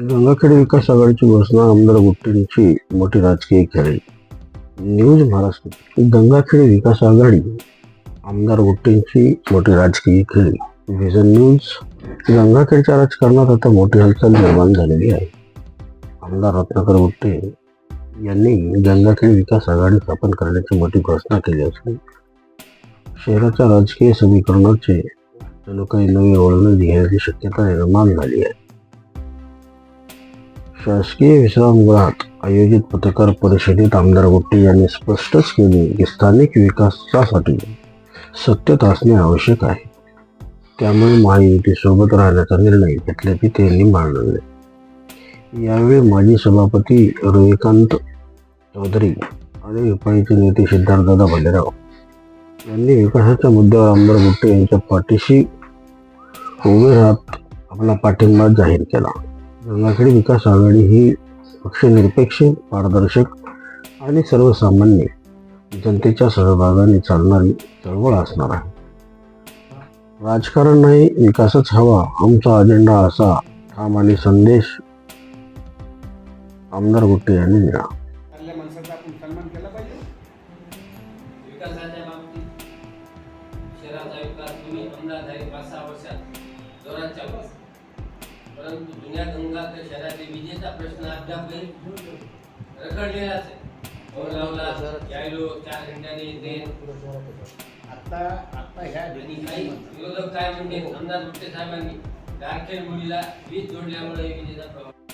गंगाखेड विकास आघाडीची घोषणा आमदार गुट्टेंची मोठी राजकीय खेळी. न्यूज महाराष्ट्र. गंगाखेड विकास आघाडी आमदार गुट्टेंची मोठी राजकीय खेळी. Vision news. गंगाखेडच्या राजकारणात आता मोठी हालचाल निर्माण झालेली आहे. आमदार रत्नाकर गुट्टे यांनी गंगाखेड विकास आघाडी स्थापन करण्याची मोठी घोषणा केली असून शहराच्या राजकीय समीकरणाचे जणू काही नवी वळण घेण्याची शक्यता निर्माण झाली आहे. शासकीय विश्रामगृहात आयोजित पत्रकार परिषदेत आमदार गुट्टे यांनी स्पष्टच केले की स्थानिक विकासासाठी सत्यता असणे आवश्यक आहे. त्यामुळे महायुतीसोबत राहण्याचा निर्णय घेतल्याचे त्यांनी मांडले. यावेळी माजी सभापती रविकांत चौधरी आणि विपाईचे नेते सिद्धार्थदादा भालेराव यांनी विकासाच्या मुद्द्यावर आमदार गुट्टे यांच्या पाठीशी उभे राहत आपला पाठिंबा जाहीर केला. गंगाखेड विकास आघाडी ही पक्षनिरपेक्ष पारदर्शक आणि सर्वसामान्य जनतेच्या सहभागाने चालणारी चळवळ असणार आहे. राजकारण नाही विकासच हवा आमचा अजेंडा असा ठाम आणि संदेश. आमदार गुट्टे यांनी दिला. शहराचा विकास पाच सहा वर्षात जोरात चालू. परंतु जुन्या गंगाखेड शहराचे विजेचा प्रश्न अद्यापही रखडलेलाच आहे. चार घंट्याने आता आता ह्या आणि काही विरोधक काय म्हणते आमदार गुट्टे साहेबांनी गारखेड मुलीला वीज जोडल्यामुळे विजेचा प्रवाह